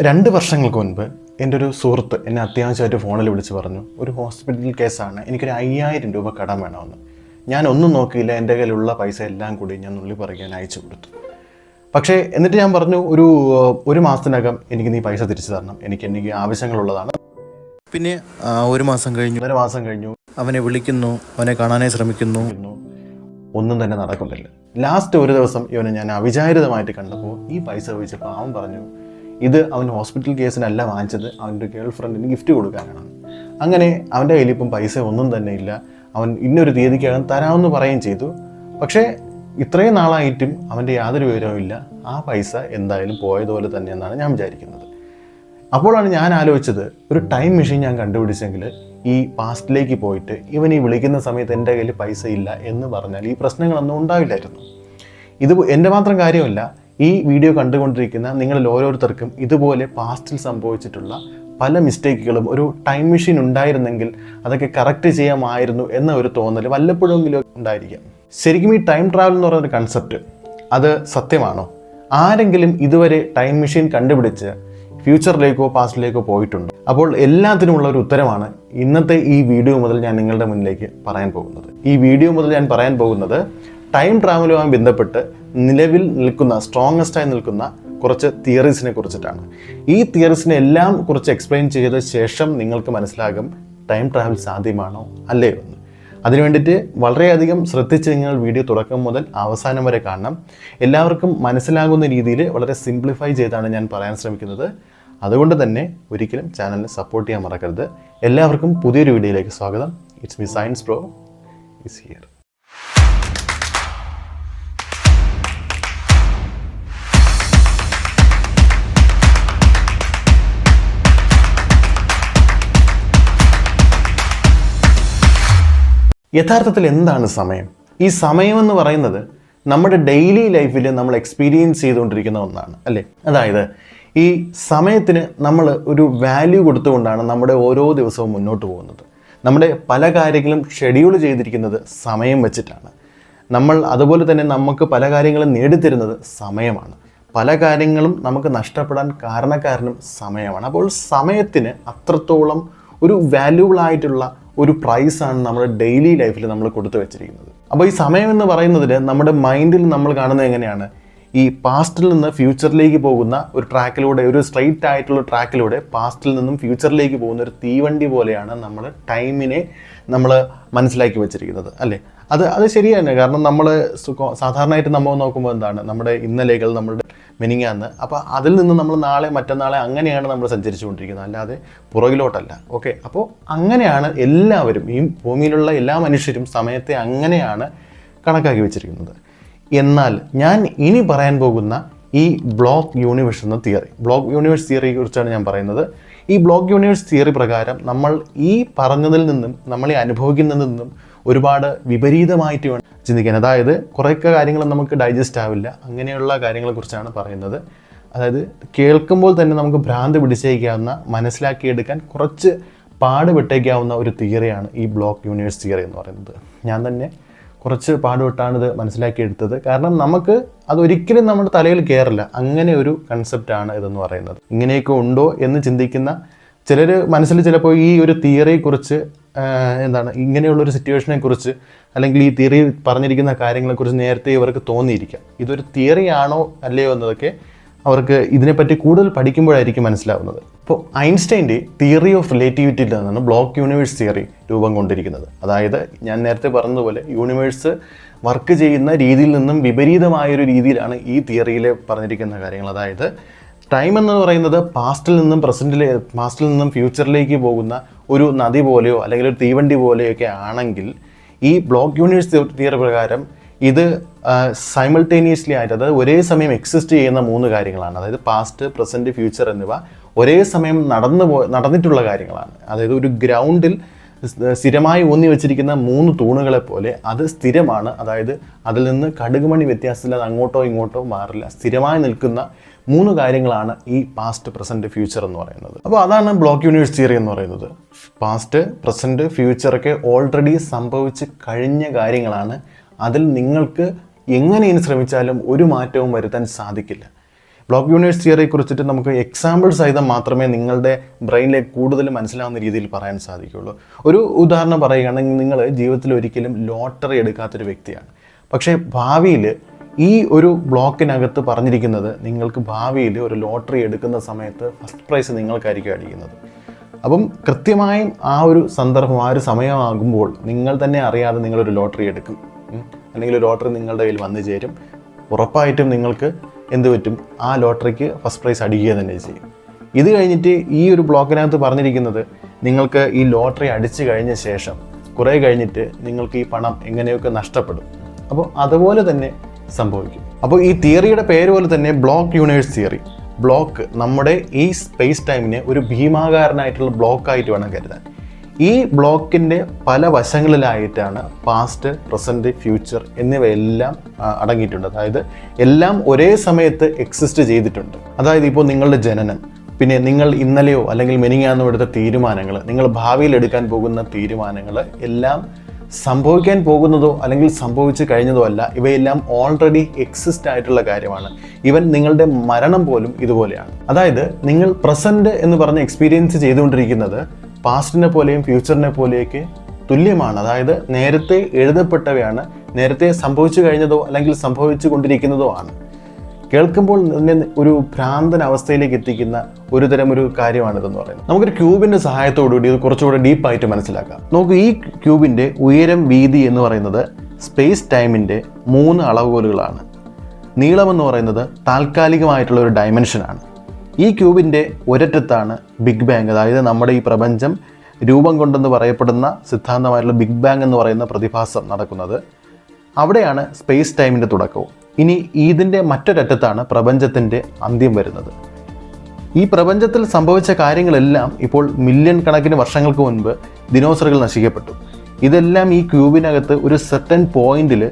രണ്ട് വർഷങ്ങൾക്ക് മുൻപ് എന്റെ ഒരു സുഹൃത്ത് എന്നെ അത്യാവശ്യമായിട്ട് ഫോണിൽ വിളിച്ച് പറഞ്ഞു ഒരു ഹോസ്പിറ്റൽ കേസാണ് എനിക്കൊരു അയ്യായിരം രൂപ കടം വേണമെന്ന്. ഞാൻ ഒന്നും നോക്കിയില്ല എന്റെ കയ്യിലുള്ള പൈസ എല്ലാം കൂടി ഞാൻ നുള്ളി പറിക്കാൻ അയച്ചു കൊടുത്തു. പക്ഷേ എന്നിട്ട് ഞാൻ പറഞ്ഞു ഒരു ഒരു മാസത്തിനകം എനിക്ക് നീ പൈസ തിരിച്ചു തരണം എനിക്ക് എനിക്ക് ആവശ്യങ്ങളുള്ളതാണ്. പിന്നെ ഒരു മാസം കഴിഞ്ഞു. ഒരു മാസം കഴിഞ്ഞു. അവനെ വിളിക്കുന്നു അവനെ കാണാനേ ശ്രമിക്കുന്നു. ഒന്നും തന്നെ നടക്കുന്നില്ല. ലാസ്റ്റ് ഒരു ദിവസം ഇവനെ ഞാൻ അവിചാരിതമായിട്ട് കണ്ടപ്പോൾ ഈ പൈസ ചോദിച്ചപ്പോൾ അവൻ പറഞ്ഞു ഇത് അവൻ ഹോസ്പിറ്റൽ കേസിനല്ല വാങ്ങിച്ചത്. അവന്റെ ഗേൾ ഫ്രണ്ടിന് ഗിഫ്റ്റ് കൊടുക്കാനാണ്. അങ്ങനെ അവന്റെ കയ്യിൽ ഇപ്പം പൈസ ഒന്നും തന്നെ ഇല്ല. അവൻ ഇന്നൊരു തീയതിക്കകം തരാമെന്ന് പറയുകയും ചെയ്തു. പക്ഷേ ഇത്രയും നാളായിട്ടും അവന്റെ യാതൊരു വിവരവും ഇല്ല. ആ പൈസ എന്തായാലും പോയതുപോലെ തന്നെയെന്നാണ് ഞാൻ വിചാരിക്കുന്നത്. അപ്പോഴാണ് ഞാൻ ആലോചിച്ചത് ഒരു ടൈം മെഷീൻ ഞാൻ കണ്ടുപിടിച്ചെങ്കിൽ ഈ പാസ്റ്റിലേക്ക് പോയിട്ട് ഇവൻ ഈ വിളിക്കുന്ന സമയത്ത് എന്റെ കയ്യിൽ പൈസ ഇല്ല എന്ന് പറഞ്ഞാൽ ഈ പ്രശ്നങ്ങളൊന്നും ഉണ്ടാവില്ലായിരുന്നു. ഇത് എന്റെ മാത്രം കാര്യമല്ല ഈ വീഡിയോ കണ്ടുകൊണ്ടിരിക്കുന്ന നിങ്ങളിൽ ഓരോരുത്തർക്കും ഇതുപോലെ പാസ്റ്റിൽ സംഭവിച്ചിട്ടുള്ള പല മിസ്റ്റേക്കുകളും ഒരു ടൈം മെഷീൻ ഉണ്ടായിരുന്നെങ്കിൽ അതൊക്കെ കറക്റ്റ് ചെയ്യാമായിരുന്നു എന്ന ഒരു തോന്നൽ വല്ലപ്പോഴെങ്കിലും ഉണ്ടായിരിക്കാം. ശരിക്കും ഈ ടൈം ട്രാവൽ എന്ന് പറയുന്ന കൺസെപ്റ്റ് അത് സത്യമാണോ? ആരെങ്കിലും ഇതുവരെ ടൈം മെഷീൻ കണ്ടുപിടിച്ച് ഫ്യൂച്ചറിലേക്കോ പാസ്റ്റിലേക്കോ പോയിട്ടുണ്ടോ? അപ്പോൾ എല്ലാത്തിനുമുള്ള ഒരു ഉത്തരമാണ് ഇന്നത്തെ ഈ വീഡിയോ മുതൽ ഞാൻ നിങ്ങളുടെ മുന്നിലേക്ക് പറയാൻ പോകുന്നത്. ഈ വീഡിയോ മുതൽ ഞാൻ പറയാൻ പോകുന്നത് ടൈം ട്രാവലുമായി ബന്ധപ്പെട്ട് നിലവിൽ നിൽക്കുന്ന സ്ട്രോങ്ങസ്റ്റ് ആയി നിൽക്കുന്ന കുറച്ച് തിയറീസിനെ കുറിച്ചിട്ടാണ്. ഈ തിയറീസിനെ എല്ലാം കുറിച്ച് എക്സ്പ്ലെയിൻ ചെയ്ത ശേഷം നിങ്ങൾക്ക് മനസ്സിലാകും ടൈം ട്രാവൽ സാധ്യമാണോ അല്ലേ എന്ന്. അതിനു വേണ്ടിയിട്ട് വളരെയധികം ശ്രദ്ധിച്ച് നിങ്ങൾ വീഡിയോ തുടക്കം മുതൽ അവസാനം വരെ കാണണം. എല്ലാവർക്കും മനസ്സിലാകുന്ന രീതിയിൽ വളരെ സിംപ്ലിഫൈ ചെയ്താണ് ഞാൻ പറയാൻ ശ്രമിക്കുന്നത്. അതുകൊണ്ട് തന്നെ ഒരിക്കലും ചാനലിനെ സപ്പോർട്ട് ചെയ്യാൻ മറക്കരുത്. എല്ലാവർക്കും പുതിയൊരു വീഡിയോയിലേക്ക് സ്വാഗതം. It's me science pro is here യഥാർത്ഥത്തിൽ എന്താണ് സമയം? ഈ സമയം എന്ന് പറയുന്നത് നമ്മുടെ ഡെയിലി ലൈഫിൽ നമ്മൾ എക്സ്പീരിയൻസ് ചെയ്തുകൊണ്ടിരിക്കുന്ന ഒന്നാണ് അല്ലേ? അതായത് ഈ സമയത്തിന് നമ്മൾ ഒരു വാല്യൂ കൊടുത്തുകൊണ്ടാണ് നമ്മുടെ ഓരോ ദിവസവും മുന്നോട്ട് പോകുന്നത്. നമ്മുടെ പല കാര്യങ്ങളും ഷെഡ്യൂൾ ചെയ്തിരിക്കുന്നത് സമയം വെച്ചിട്ടാണ്. നമ്മൾ അതുപോലെ തന്നെ നമുക്ക് പല കാര്യങ്ങളും നേടിത്തരുന്നത് സമയമാണ്. പല കാര്യങ്ങളും നമുക്ക് നഷ്ടപ്പെടാൻ കാരണക്കാരനും സമയമാണ്. അപ്പോൾ സമയത്തിന് അത്രത്തോളം ഒരു വാല്യൂബിൾ ആയിട്ടുള്ള ഒരു പ്രൈസാണ് നമ്മുടെ ഡെയിലി ലൈഫിൽ നമ്മൾ കൊടുത്തു വെച്ചിരിക്കുന്നത്. അപ്പോൾ ഈ സമയം എന്ന് നമ്മുടെ മൈൻഡിൽ നമ്മൾ കാണുന്നത് എങ്ങനെയാണ്? ഈ പാസ്റ്റിൽ നിന്ന് ഫ്യൂച്ചറിലേക്ക് പോകുന്ന ഒരു ട്രാക്കിലൂടെ ഒരു സ്ട്രെയിറ്റ് ആയിട്ടുള്ള ട്രാക്കിലൂടെ പാസ്റ്റിൽ നിന്നും ഫ്യൂച്ചറിലേക്ക് പോകുന്ന ഒരു തീവണ്ടി പോലെയാണ് നമ്മൾ ടൈമിനെ നമ്മൾ മനസ്സിലാക്കി വെച്ചിരിക്കുന്നത് അല്ലേ? അത് അത് ശരിയാണ്. കാരണം നമ്മൾ സാധാരണയായിട്ട് നമ്മൾ നോക്കുമ്പോൾ എന്താണ്? നമ്മുടെ ഇന്നലെകൾ നമ്മുടെ മെനിങ്ങാന്ന്. അപ്പോൾ അതിൽ നിന്ന് നമ്മൾ നാളെ മറ്റന്നാളെ അങ്ങനെയാണ് നമ്മൾ സഞ്ചരിച്ചുകൊണ്ടിരിക്കുന്നത്. അല്ലാതെ പുറകിലോട്ടല്ല. ഓക്കെ. അപ്പോൾ അങ്ങനെയാണ് എല്ലാവരും ഈ ഭൂമിയിലുള്ള എല്ലാ മനുഷ്യരും സമയത്തെ അങ്ങനെയാണ് കണക്കാക്കി വെച്ചിരിക്കുന്നത്. എന്നാൽ ഞാൻ ഇനി പറയാൻ പോകുന്ന ഈ ബ്ലോക്ക് യൂണിവേഴ്സ് എന്ന തിയറി. ബ്ലോക്ക് യൂണിവേഴ്സ് തിയറിയെ കുറിച്ചാണ് ഞാൻ പറയുന്നത്. ഈ ബ്ലോക്ക് യൂണിവേഴ്സ് തിയറി പ്രകാരം നമ്മൾ ഈ പറഞ്ഞതിൽ നിന്നും ഈ അനുഭവിക്കുന്നതിൽ നിന്നും ഒരുപാട് വിപരീതമായിട്ട് വേണം ചിന്തിക്കാൻ. അതായത് കുറേയൊക്കെ കാര്യങ്ങൾ നമുക്ക് ഡൈജസ്റ്റ് ആവില്ല. അങ്ങനെയുള്ള കാര്യങ്ങളെക്കുറിച്ചാണ് പറയുന്നത്. അതായത് കേൾക്കുമ്പോൾ തന്നെ നമുക്ക് ഭ്രാന്ത് പിടിച്ചേക്കാവുന്ന മനസ്സിലാക്കിയെടുക്കാൻ കുറച്ച് പാടുപെട്ടേക്കാവുന്ന ഒരു തിയറിയാണ് ഈ ബ്ലോക്ക് യൂണിവേഴ്സ് തിയറി എന്ന് പറയുന്നത്. ഞാൻ തന്നെ കുറച്ച് പാടുപെട്ടാണ് ഇത് മനസ്സിലാക്കിയെടുത്തത്. കാരണം നമുക്ക് അതൊരിക്കലും നമ്മുടെ തലയിൽ കയറില്ല അങ്ങനെ ഒരു കൺസെപ്റ്റാണ് ഇതെന്ന് പറയുന്നത്. ഇങ്ങനെയൊക്കെ ഉണ്ടോ എന്ന് ചിന്തിക്കുന്ന ചിലർ മനസ്സിൽ ചിലപ്പോൾ ഈ ഒരു തിയറിയെക്കുറിച്ച് എന്താണ് ഇങ്ങനെയുള്ളൊരു സിറ്റുവേഷനെ കുറിച്ച് അല്ലെങ്കിൽ ഈ തിയറി പറഞ്ഞിരിക്കുന്ന കാര്യങ്ങളെക്കുറിച്ച് നേരത്തെ ഇവർക്ക് തോന്നിയിരിക്കാം. ഇതൊരു തിയറിയാണോ അല്ലയോ എന്നതൊക്കെ അവർക്ക് ഇതിനെപ്പറ്റി കൂടുതൽ പഠിക്കുമ്പോഴായിരിക്കും മനസ്സിലാവുന്നത്. ഇപ്പോൾ ഐൻസ്റ്റൈന്റെ തിയറി ഓഫ് റിലേറ്റിവിറ്റിയിൽ നിന്നാണ് ബ്ലോക്ക് യൂണിവേഴ്സ് തിയറി രൂപം കൊണ്ടിരിക്കുന്നത്. അതായത് ഞാൻ നേരത്തെ പറഞ്ഞതുപോലെ യൂണിവേഴ്സ് വർക്ക് ചെയ്യുന്ന രീതിയിൽ നിന്നും വിപരീതമായൊരു രീതിയിലാണ് ഈ തിയറിയിൽ പറഞ്ഞിരിക്കുന്ന കാര്യങ്ങൾ. അതായത് ടൈം എന്ന് പറയുന്നത് പാസ്റ്റിൽ നിന്നും പ്രസന്റിലെ പാസ്റ്റിൽ നിന്നും ഫ്യൂച്ചറിലേക്ക് പോകുന്ന ഒരു നദി പോലെയോ അല്ലെങ്കിൽ ഒരു തീവണ്ടി പോലെയൊക്കെ ആണെങ്കിൽ ഈ ബ്ലോക്ക് യൂണിവേഴ്സ് തിയറി പ്രകാരം ഇത് സൈമിൾട്ടേനിയസ്ലി ആയിട്ട് അതായത് ഒരേ സമയം എക്സിസ്റ്റ് ചെയ്യുന്ന മൂന്ന് കാര്യങ്ങളാണ്. അതായത് പാസ്റ്റ് പ്രസന്റ് ഫ്യൂച്ചർ എന്നിവ ഒരേ സമയം നടന്നു പോ നടന്നിട്ടുള്ള കാര്യങ്ങളാണ്. അതായത് ഒരു ഗ്രൗണ്ടിൽ സ്ഥിരമായി ഊന്നി വെച്ചിരിക്കുന്ന മൂന്ന് തൂണുകളെ പോലെ അത് സ്ഥിരമാണ്. അതായത് അതിൽ നിന്ന് കടുകുമണി വ്യത്യാസമില്ലാതെ അങ്ങോട്ടോ ഇങ്ങോട്ടോ മാറില്ല. സ്ഥിരമായി നിൽക്കുന്ന മൂന്ന് കാര്യങ്ങളാണ് ഈ പാസ്റ്റ് പ്രസന്റ് ഫ്യൂച്ചർ എന്ന് പറയുന്നത്. അപ്പോൾ അതാണ് ബ്ലോക്ക് യൂണിവേഴ്സ് തിയറി എന്ന് പറയുന്നത്. പാസ്റ്റ് പ്രസന്റ് ഫ്യൂച്ചറൊക്കെ ഓൾറെഡി സംഭവിച്ച് കഴിഞ്ഞ കാര്യങ്ങളാണ്. അതിൽ നിങ്ങൾക്ക് എങ്ങനെ ഇനി ശ്രമിച്ചാലും ഒരു മാറ്റവും വരുത്താൻ സാധിക്കില്ല. ബ്ലോക്ക് യൂണിവേഴ്സ് തിയറിയെ കുറിച്ചിട്ട് നമുക്ക് എക്സാമ്പിൾ സഹിതം മാത്രമേ നിങ്ങളുടെ ബ്രെയിനിലേക്ക് കൂടുതൽ മനസ്സിലാവുന്ന രീതിയിൽ പറയാൻ സാധിക്കുകയുള്ളൂ ഒരു ഉദാഹരണം പറയുകയാണെങ്കിൽ നിങ്ങൾ ജീവിതത്തിൽ ഒരിക്കലും ലോട്ടറി എടുക്കാത്തൊരു വ്യക്തിയാണ്. പക്ഷേ ഭാവിയിൽ ഈ ഒരു ബ്ലോക്കിനകത്ത് പറഞ്ഞിരിക്കുന്നത് നിങ്ങൾക്ക് ഭാവിയിൽ ഒരു ലോട്ടറി എടുക്കുന്ന സമയത്ത് ഫസ്റ്റ് പ്രൈസ് നിങ്ങൾക്കായിരിക്കും അടിക്കുന്നത്. അപ്പം കൃത്യമായും ആ ഒരു സന്ദർഭം ആ ഒരു സമയമാകുമ്പോൾ നിങ്ങൾ തന്നെ അറിയാതെ നിങ്ങളൊരു ലോട്ടറി എടുക്കും. അല്ലെങ്കിൽ ലോട്ടറി നിങ്ങളുടെ കയ്യിൽ വന്നു ചേരും. ഉറപ്പായിട്ടും നിങ്ങൾക്ക് എന്ത് പറ്റും? ആ ലോട്ടറിക്ക് ഫസ്റ്റ് പ്രൈസ് അടിക്കുക തന്നെ ചെയ്യും. ഇത് കഴിഞ്ഞിട്ട് ഈ ഒരു ബ്ലോക്കിനകത്ത് പറഞ്ഞിരിക്കുന്നത് നിങ്ങൾക്ക് ഈ ലോട്ടറി അടിച്ചു കഴിഞ്ഞ ശേഷം കുറേ കഴിഞ്ഞിട്ട് നിങ്ങൾക്ക് ഈ പണം എങ്ങനെയൊക്കെ നഷ്ടപ്പെടും. അപ്പോൾ അതുപോലെ തന്നെ സംഭവിക്കും. അപ്പോൾ ഈ തിയറിയുടെ പേര് പോലെ തന്നെ ബ്ലോക്ക് യൂണിവേഴ്സ് തിയറി. ബ്ലോക്ക് നമ്മുടെ ഈ സ്പേസ് ടൈമിനെ ഒരു ഭീമാകാരനായിട്ടുള്ള ബ്ലോക്കായിട്ട് വേണം കരുതാൻ. ഈ ബ്ലോക്കിന്റെ പല വശങ്ങളിലായിട്ടാണ് പാസ്റ്റ് പ്രസന്റ് ഫ്യൂച്ചർ എന്നിവയെല്ലാം അടങ്ങിയിട്ടുണ്ട്. അതായത് എല്ലാം ഒരേ സമയത്ത് എക്സിസ്റ്റ് ചെയ്തിട്ടുണ്ട്. അതായത് ഇപ്പോൾ നിങ്ങളുടെ ജനനം പിന്നെ നിങ്ങൾ ഇന്നലെയോ അല്ലെങ്കിൽ മെനിങ്ങാന്നോ എടുത്ത തീരുമാനങ്ങൾ നിങ്ങൾ ഭാവിയിൽ എടുക്കാൻ പോകുന്ന തീരുമാനങ്ങൾ എല്ലാം സംഭവിക്കാൻ പോകുന്നതോ അല്ലെങ്കിൽ സംഭവിച്ചു കഴിഞ്ഞതോ അല്ല ഇവയെല്ലാം ഓൾറെഡി എക്സിസ്റ്റ് ആയിട്ടുള്ള കാര്യമാണ്. ഈവൻ നിങ്ങളുടെ മരണം പോലും ഇതുപോലെയാണ്. അതായത് നിങ്ങൾ പ്രസന്റ് എന്ന് പറഞ്ഞ് എക്സ്പീരിയൻസ് ചെയ്തുകൊണ്ടിരിക്കുന്നത് പാസ്റ്റിനെ പോലെയും ഫ്യൂച്ചറിനെ പോലെയൊക്കെ തുല്യമാണ്. അതായത് നേരത്തെ എഴുതപ്പെട്ടവയാണ് നേരത്തെ സംഭവിച്ചു കഴിഞ്ഞതോ അല്ലെങ്കിൽ സംഭവിച്ചു കൊണ്ടിരിക്കുന്നതോ ആണ്. കേൾക്കുമ്പോൾ തന്നെ ഒരു ഭ്രാന്തൻ അവസ്ഥയിലേക്ക് എത്തിക്കുന്ന ഒരു തരം ഒരു കാര്യമാണിതെന്ന് പറയുന്നത്. നമുക്കൊരു ക്യൂബിന്റെ സഹായത്തോടുകൂടി ഇത് കുറച്ചുകൂടെ ഡീപ്പായിട്ട് മനസ്സിലാക്കാം. നമുക്ക് ഈ ക്യൂബിന്റെ ഉയരം വീതി എന്ന് പറയുന്നത് സ്പേസ് ടൈമിന്റെ മൂന്ന് അളവുകോലുകളാണ്. നീളമെന്ന് പറയുന്നത് താൽക്കാലികമായിട്ടുള്ള ഒരു ഡയമെൻഷനാണ് ഈ ക്യൂബിന്റെ ഒരറ്റത്താണ് ബിഗ് ബാങ് അതായത് നമ്മുടെ ഈ പ്രപഞ്ചം രൂപം കൊണ്ടെന്ന് പറയപ്പെടുന്ന സിദ്ധാന്തമായിട്ടുള്ള ബിഗ് ബാങ് എന്ന് പറയുന്ന പ്രതിഭാസം നടക്കുന്നത്. അവിടെയാണ് സ്പേസ് ടൈമിന്റെ തുടക്കവും. ഇനി ഈദിന്റെ മറ്റൊരറ്റത്താണ് പ്രപഞ്ചത്തിന്റെ അന്ത്യം വരുന്നത്. ഈ പ്രപഞ്ചത്തിൽ സംഭവിച്ച കാര്യങ്ങളെല്ലാം ഇപ്പോൾ മില്യൺ കണക്കിന് വർഷങ്ങൾക്ക് മുൻപ് ദിനോസറുകൾ നശിക്കപ്പെട്ടു. ഇതെല്ലാം ഈ ക്യൂബിനകത്ത് ഒരു സെർട്ടൻ പോയിന്റിൽ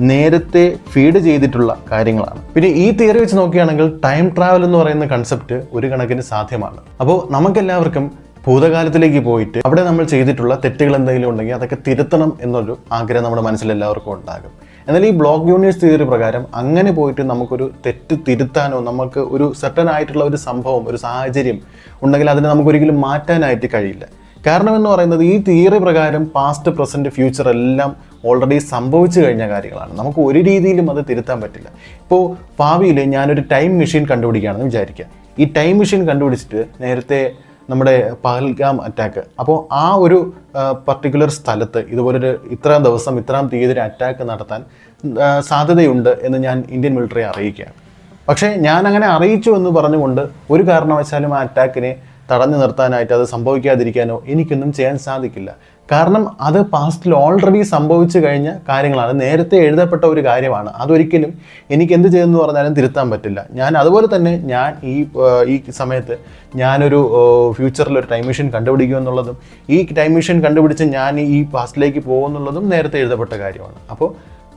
നേരത്തെ ഫീഡ് ചെയ്തിട്ടുള്ള കാര്യങ്ങളാണ്. പിന്നെ ഈ തിയറി വെച്ച് നോക്കുകയാണെങ്കിൽ ടൈം ട്രാവൽ എന്ന് പറയുന്ന കൺസെപ്റ്റ് ഒരു കണക്കിന് സാധ്യമാണ്. അപ്പോൾ നമുക്കെല്ലാവർക്കും ഭൂതകാലത്തിലേക്ക് പോയിട്ട് അവിടെ നമ്മൾ ചെയ്തിട്ടുള്ള തെറ്റുകൾ എന്തെങ്കിലും ഉണ്ടെങ്കിൽ അതൊക്കെ തിരുത്തണം എന്നൊരു ആഗ്രഹം നമ്മുടെ മനസ്സിൽ എല്ലാവർക്കും ഉണ്ടാകും. എന്നാൽ ഈ ബ്ലോക്ക് യൂണിവേഴ്സ് തിയറി പ്രകാരം അങ്ങനെ പോയിട്ട് നമുക്കൊരു തെറ്റ് തിരുത്താനോ നമുക്ക് ഒരു സെർട്ടൻ ആയിട്ടുള്ള ഒരു സംഭവം ഒരു സാഹചര്യം ഉണ്ടെങ്കിൽ അതിനെ നമുക്കൊരിക്കലും മാറ്റാനായിട്ട് കഴിയില്ല. കാരണം എന്ന് പറയുന്നത് ഈ തിയറി പ്രകാരം പാസ്റ്റ് പ്രസന്റ് ഫ്യൂച്ചർ എല്ലാം ഓൾറെഡി സംഭവിച്ചു കഴിഞ്ഞ കാര്യങ്ങളാണ്. നമുക്ക് ഒരു രീതിയിലും അത് തിരുത്താൻ പറ്റില്ല. ഇപ്പോൾ ഭാവിയിൽ ഞാനൊരു ടൈം മെഷീൻ കണ്ടുപിടിക്കുകയാണെന്ന് വിചാരിക്കുക. ഈ ടൈം മെഷീൻ കണ്ടുപിടിച്ചിട്ട് നേരത്തെ നമ്മുടെ പഹൽഗാം അറ്റാക്ക് അപ്പോൾ ആ ഒരു പർട്ടിക്കുലർ സ്ഥലത്ത് ഇതുപോലൊരു ഇത്രാം ദിവസം ഇത്രാം തീയതി അറ്റാക്ക് നടത്താൻ സാധ്യതയുണ്ട് എന്ന് ഞാൻ ഇന്ത്യൻ മിലിറ്ററിയെ അറിയിക്കുകയാണ്. പക്ഷേ ഞാൻ അങ്ങനെ അറിയിച്ചു എന്ന് പറഞ്ഞുകൊണ്ട് ഒരു കാരണവശാലും ആ അറ്റാക്കിനെ തടഞ്ഞു നിർത്താനായിട്ട് അത് സംഭവിക്കാതിരിക്കാനോ എനിക്കൊന്നും ചെയ്യാൻ സാധിക്കില്ല. കാരണം അത് പാസ്റ്റിൽ ഓൾറെഡി സംഭവിച്ചു കഴിഞ്ഞ കാര്യങ്ങളാണ്. നേരത്തെ എഴുതപ്പെട്ട ഒരു കാര്യമാണ്. അതൊരിക്കലും എനിക്ക് എന്ത് ചെയ്തെന്ന് പറഞ്ഞാലും തിരുത്താൻ പറ്റില്ല. ഞാൻ അതുപോലെ തന്നെ ഞാൻ ഈ ഈ സമയത്ത് ഞാനൊരു ഫ്യൂച്ചറിൽ ഒരു ടൈം മെഷീൻ കണ്ടുപിടിക്കും എന്നുള്ളതും ഈ ടൈം മെഷീൻ കണ്ടുപിടിച്ച് ഞാൻ ഈ പാസ്റ്റിലേക്ക് പോകുമെന്നുള്ളതും നേരത്തെ എഴുതപ്പെട്ട കാര്യമാണ്. അപ്പോൾ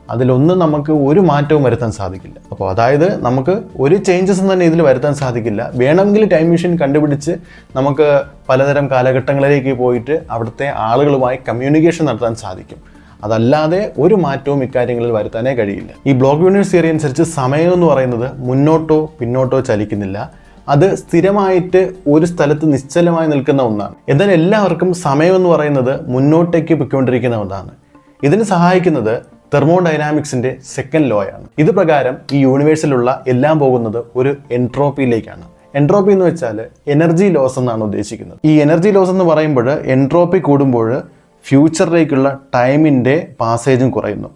അതിലൊന്നും നമുക്ക് ഒരു മാറ്റവും വരുത്താൻ സാധിക്കില്ല. അപ്പോൾ അതായത് നമുക്ക് ഒരു ചേഞ്ചസും തന്നെ ഇതിൽ വരുത്താൻ സാധിക്കില്ല. വേണമെങ്കിൽ ടൈം മെഷീൻ കണ്ടുപിടിച്ച് നമുക്ക് പലതരം കാലഘട്ടങ്ങളിലേക്ക് പോയിട്ട് അവിടുത്തെ ആളുകളുമായി കമ്മ്യൂണിക്കേഷൻ നടത്താൻ സാധിക്കും. അതല്ലാതെ ഒരു മാറ്റവും ഇക്കാര്യങ്ങളിൽ വരുത്താനേ കഴിയില്ല. ഈ ബ്ലോക്ക് യൂണിവേഴ്സ് തിയറി അനുസരിച്ച് സമയം എന്ന് പറയുന്നത് മുന്നോട്ടോ പിന്നോട്ടോ ചലിക്കുന്നില്ല. അത് സ്ഥിരമായിട്ട് ഒരു സ്ഥലത്ത് നിശ്ചലമായി നിൽക്കുന്ന ഒന്നാണ്. എന്നാൽ എല്ലാവർക്കും സമയം എന്ന് പറയുന്നത് മുന്നോട്ടേക്ക് പൊയ്ക്കൊണ്ടിരിക്കുന്ന ഒന്നാണ്. ഇതിന് സഹായിക്കുന്നത് തെർമോഡൈനാമിക്സിന്റെ സെക്കൻഡ് ലോ ആണ്. ഇത് പ്രകാരം ഈ യൂണിവേഴ്സിലുള്ള എല്ലാം പോകുന്നത് ഒരു എൻട്രോപ്പിയിലേക്കാണ് എൻട്രോപ്പി എന്ന് വെച്ചാൽ എനർജി ലോസ് എന്നാണ് ഉദ്ദേശിക്കുന്നത്. ഈ എനർജി ലോസ് എന്ന് പറയുമ്പോൾ എൻട്രോപ്പി കൂടുമ്പോൾ ഫ്യൂച്ചറിലേക്കുള്ള ടൈമിന്റെ പാസേജും കുറയുന്നു.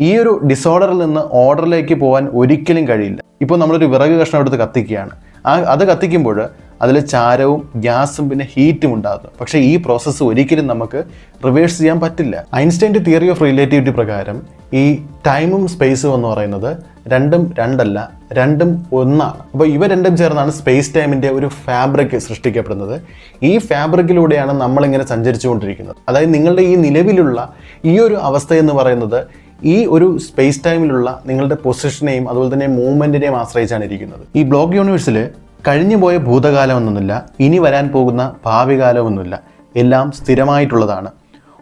ഈ ഒരു ഡിസോർഡറിൽ നിന്ന് ഓർഡറിലേക്ക് പോകാൻ ഒരിക്കലും കഴിയില്ല. ഇപ്പോൾ നമ്മളൊരു വിറക് കഷ്ണം എടുത്ത് കത്തിക്കുകയാണ്. ആ അത് കത്തിക്കുമ്പോൾ അതിൽ ചാരവും ഗ്യാസും പിന്നെ ഹീറ്റും ഉണ്ടാകുന്നു പക്ഷേ ഈ പ്രോസസ്സ് ഒരിക്കലും നമുക്ക് റിവേഴ്സ് ചെയ്യാൻ പറ്റില്ല. ഐൻസ്റ്റൈന്റെ തിയറി ഓഫ് റിലേറ്റിവിറ്റി പ്രകാരം ഈ ടൈമും സ്പേസും എന്ന് പറയുന്നത് രണ്ടും രണ്ടല്ല രണ്ടും ഒന്നാണ്. അപ്പോൾ ഇവ രണ്ടും ചേർന്നാണ് സ്പേസ് ടൈമിന്റെ ഒരു ഫാബ്രിക് സൃഷ്ടിക്കപ്പെടുന്നത്. ഈ ഫാബ്രിക്കിലൂടെയാണ് നമ്മളിങ്ങനെ സഞ്ചരിച്ചുകൊണ്ടിരിക്കുന്നത്. അതായത് നിങ്ങളുടെ ഈ നിലവിലുള്ള ഈ ഒരു അവസ്ഥ എന്ന് പറയുന്നത് ഈ ഒരു സ്പേസ് ടൈമിലുള്ള നിങ്ങളുടെ പൊസിഷനെയും അതുപോലെ തന്നെ മൂവ്മെന്റിനെയും ആശ്രയിച്ചാണ് ഇരിക്കുന്നത്. ഈ ബ്ലോക്ക് യൂണിവേഴ്സിൽ കഴിഞ്ഞു പോയ ഭൂതകാലമൊന്നുമില്ല ഇനി വരാൻ പോകുന്ന ഭാവി കാലമൊന്നുമില്ല എല്ലാം സ്ഥിരമായിട്ടുള്ളതാണ്.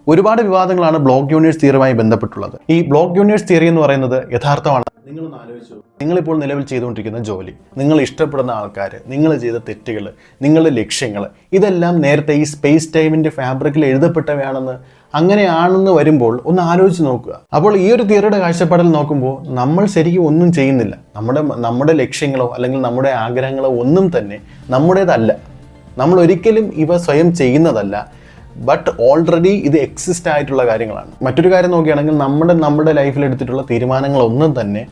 ഒരുപാട് വിവാദങ്ങളാണ് ബ്ലോക്ക് യൂണിവേഴ്സ് തിയറിയുമായി ബന്ധപ്പെട്ടുള്ളത്. ഈ ബ്ലോക്ക് യൂണിവേഴ്സ് തിയറി എന്ന് പറയുന്നത് യഥാർത്ഥമാണ്. നിങ്ങളൊന്ന് ആലോചിച്ചു. നിങ്ങളിപ്പോൾ നിലവിൽ ചെയ്തുകൊണ്ടിരിക്കുന്ന ജോലി നിങ്ങൾ ഇഷ്ടപ്പെടുന്ന ആൾക്കാർ നിങ്ങൾ ചെയ്ത തെറ്റുകൾ നിങ്ങളുടെ ലക്ഷ്യങ്ങൾ ഇതെല്ലാം നേരത്തെ ഈ സ്പേസ് ടൈമിന്റെ ഫാബ്രിക്കിൽ എഴുതപ്പെട്ടവയാണെന്ന് അങ്ങനെയാണെന്ന് വരുമ്പോൾ ഒന്ന് ആലോചിച്ച് നോക്കുക. അപ്പോൾ ഈ ഒരു തിയറിയുടെ കാഴ്ചപ്പാടിൽ നോക്കുമ്പോൾ നമ്മൾ ശരിക്കും ഒന്നും ചെയ്യുന്നില്ല. നമ്മുടെ നമ്മുടെ ലക്ഷ്യങ്ങളോ അല്ലെങ്കിൽ നമ്മുടെ ആഗ്രഹങ്ങളോ ഒന്നും തന്നെ നമ്മുടേതല്ല. നമ്മൾ ഒരിക്കലും ഇവ സ്വയം ചെയ്യുന്നതല്ല. ബട്ട് ഓൾറെഡി ഇത് എക്സിസ്റ്റ് ആയിട്ടുള്ള കാര്യങ്ങളാണ്. മറ്റൊരു കാര്യം നോക്കുകയാണെങ്കിൽ നമ്മുടെ നമ്മുടെ ലൈഫിൽ എടുത്തിട്ടുള്ള തീരുമാനങ്ങളൊന്നും തന്നെ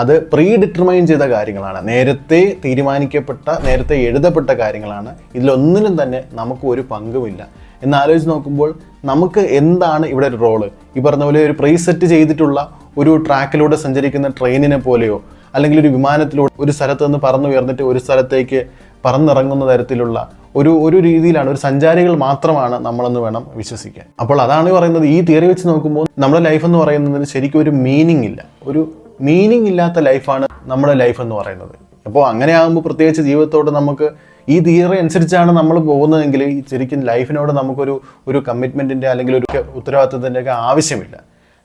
അത് പ്രീ ഡിറ്റർമൈൻ ചെയ്ത കാര്യങ്ങളാണ്. നേരത്തെ തീരുമാനിക്കപ്പെട്ട നേരത്തെ എഴുതപ്പെട്ട കാര്യങ്ങളാണ്. ഇതിലൊന്നിനും തന്നെ നമുക്ക് ഒരു പങ്കുമില്ല. എന്നാലോചിച്ച് നോക്കുമ്പോൾ നമുക്ക് എന്താണ് ഇവിടെ ഒരു റോൾ ഈ പറഞ്ഞ പോലെ ഒരു പ്രീസെറ്റ് ചെയ്തിട്ടുള്ള ഒരു ട്രാക്കിലൂടെ സഞ്ചരിക്കുന്ന ട്രെയിനിനെ പോലെയോ അല്ലെങ്കിൽ ഒരു വിമാനത്തിലൂടെ ഒരു സ്ഥലത്ത് നിന്ന് പറന്നു ഉയർന്നിട്ട് ഒരു സ്ഥലത്തേക്ക് പറന്നിറങ്ങുന്ന തരത്തിലുള്ള ഒരു ഒരു രീതിയിലാണ് ഒരു സഞ്ചാരികൾ മാത്രമാണ് നമ്മളെന്ന് വേണം വിശ്വസിക്കാൻ. അപ്പോൾ അതാണ് പറയുന്നത്. ഈ തിയറി വെച്ച് നോക്കുമ്പോൾ നമ്മുടെ ലൈഫ് എന്ന് പറയുന്നതിന് ശരിക്കും ഒരു മീനിങ് ഇല്ല. ഒരു മീനിങ് ഇല്ലാത്ത ലൈഫാണ് നമ്മുടെ ലൈഫ് എന്ന് പറയുന്നത്. അപ്പോൾ അങ്ങനെ ആകുമ്പോൾ പ്രത്യേകിച്ച് ജീവിതത്തോട് നമുക്ക് ഈ തിയറി അനുസരിച്ചാണ് നമ്മൾ പോകുന്നതെങ്കിൽ ശരിക്കും ലൈഫിനോട് നമുക്കൊരു ഒരു കമ്മിറ്റ്മെന്റിന്റെ അല്ലെങ്കിൽ ഒരു ഉത്തരവാദിത്തത്തിന്റെ ഒക്കെ ആവശ്യമില്ല.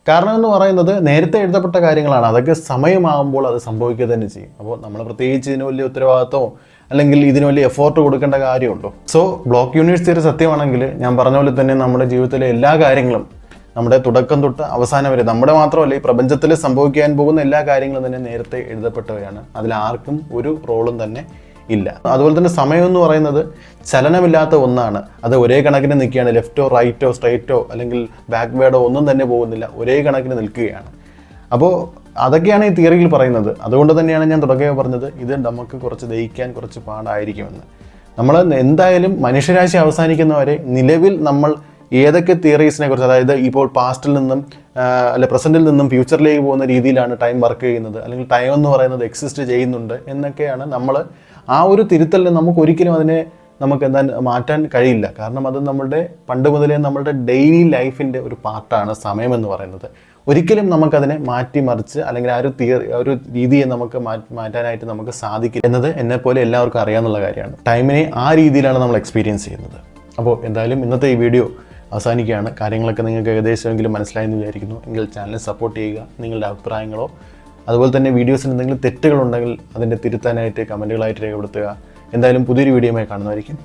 കാരണം എന്ന് പറയുന്നത് നേരത്തെ എഴുതപ്പെട്ട കാര്യങ്ങളാണ്. അതൊക്കെ സമയമാകുമ്പോൾ അത് സംഭവിക്കുക തന്നെ ചെയ്യും. അപ്പോൾ നമ്മൾ പ്രത്യേകിച്ച് ഇതിന് വലിയ ഉത്തരവാദിത്തമോ അല്ലെങ്കിൽ ഇതിന് വലിയ എഫോർട്ട് കൊടുക്കേണ്ട കാര്യമുണ്ടോ? സോ ബ്ലോക്ക് യൂണിവേഴ്സ് തിയറി സത്യമാണെങ്കിൽ ഞാൻ പറഞ്ഞ പോലെ തന്നെ നമ്മുടെ ജീവിതത്തിലെ എല്ലാ കാര്യങ്ങളും നമ്മുടെ തുടക്കം തൊട്ട് അവസാനം വരെ നമ്മുടെ മാത്രമല്ല ഈ പ്രപഞ്ചത്തിൽ സംഭവിക്കാൻ പോകുന്ന എല്ലാ കാര്യങ്ങളും തന്നെ നേരത്തെ എഴുതപ്പെട്ടവയാണ്. അതിൽ ആർക്കും ഒരു റോളും തന്നെ ഇല്ല. അതുപോലെ തന്നെ സമയം എന്ന് പറയുന്നത് ചലനമില്ലാത്ത ഒന്നാണ്. അത് ഒരേ കണക്കിന് നിൽക്കുകയാണ്. ലെഫ്റ്റോ റൈറ്റോ സ്ട്രൈറ്റോ അല്ലെങ്കിൽ ബാക്ക്വേഡോ ഒന്നും തന്നെ പോകുന്നില്ല. ഒരേ കണക്കിന് നിൽക്കുകയാണ്. അപ്പോൾ അതൊക്കെയാണ് ഈ തിയറിയിൽ പറയുന്നത്. അതുകൊണ്ട് തന്നെയാണ് ഞാൻ തുടക്കമേ പറഞ്ഞത് ഇത് നമുക്ക് കുറച്ച് ദഹിക്കാൻ കുറച്ച് പാടായിരിക്കുമെന്ന്. നമ്മൾ എന്തായാലും മനുഷ്യരാശി അവസാനിക്കുന്നവരെ നിലവിൽ നമ്മൾ ഏതൊക്കെ തിയറീസിനെ കുറിച്ച് അതായത് ഇപ്പോൾ പാസ്റ്റിൽ നിന്നും അല്ല പ്രസന്റിൽ നിന്നും ഫ്യൂച്ചറിലേക്ക് പോകുന്ന രീതിയിലാണ് ടൈം വർക്ക് ചെയ്യുന്നത് അല്ലെങ്കിൽ ടൈം എന്ന് പറയുന്നത് എക്സിസ്റ്റ് ചെയ്യുന്നുണ്ട് എന്നൊക്കെയാണ് നമ്മൾ ആ ഒരു തിരുത്തലിന് നമുക്ക് ഒരിക്കലും അതിനെ നമുക്ക് എന്താ മാറ്റാൻ കഴിയില്ല. കാരണം അത് നമ്മുടെ പണ്ട് മുതലേ നമ്മളുടെ ഡെയിലി ലൈഫിന്റെ ഒരു പാർട്ടാണ് സമയം എന്ന് പറയുന്നത്. ഒരിക്കലും നമുക്കതിനെ മാറ്റിമറിച്ച് അല്ലെങ്കിൽ ആ ഒരു തിയറി ഒരു രീതിയെ നമുക്ക് മാറ്റാനായിട്ട് നമുക്ക് സാധിക്കില്ല എന്നത് എന്നെപ്പോലെ എല്ലാവർക്കും അറിയാമെന്നുള്ള കാര്യമാണ്. ടൈമിനെ ആ രീതിയിലാണ് നമ്മൾ എക്സ്പീരിയൻസ് ചെയ്യുന്നത്. അപ്പോൾ എന്തായാലും ഇന്നത്തെ ഈ വീഡിയോ അവസാനിക്കുകയാണ്. കാര്യങ്ങളൊക്കെ നിങ്ങൾക്ക് ഏകദേശമെങ്കിലും മനസ്സിലായെന്ന് വിചാരിക്കുന്നു. എങ്കിൽ ചാനൽ സപ്പോർട്ട് ചെയ്യുക നിങ്ങളുടെ അഭിപ്രായങ്ങളോ അതുപോലെ തന്നെ വീഡിയോസിന് എന്തെങ്കിലും തെറ്റുകളുണ്ടെങ്കിൽ അതിന്റെ തിരുത്താനായിട്ട് കമന്റുകളായിട്ട് രേഖപ്പെടുത്തുക. എന്തായാലും പുതിയൊരു വീഡിയോയുമായി കാണുന്നതായിരിക്കും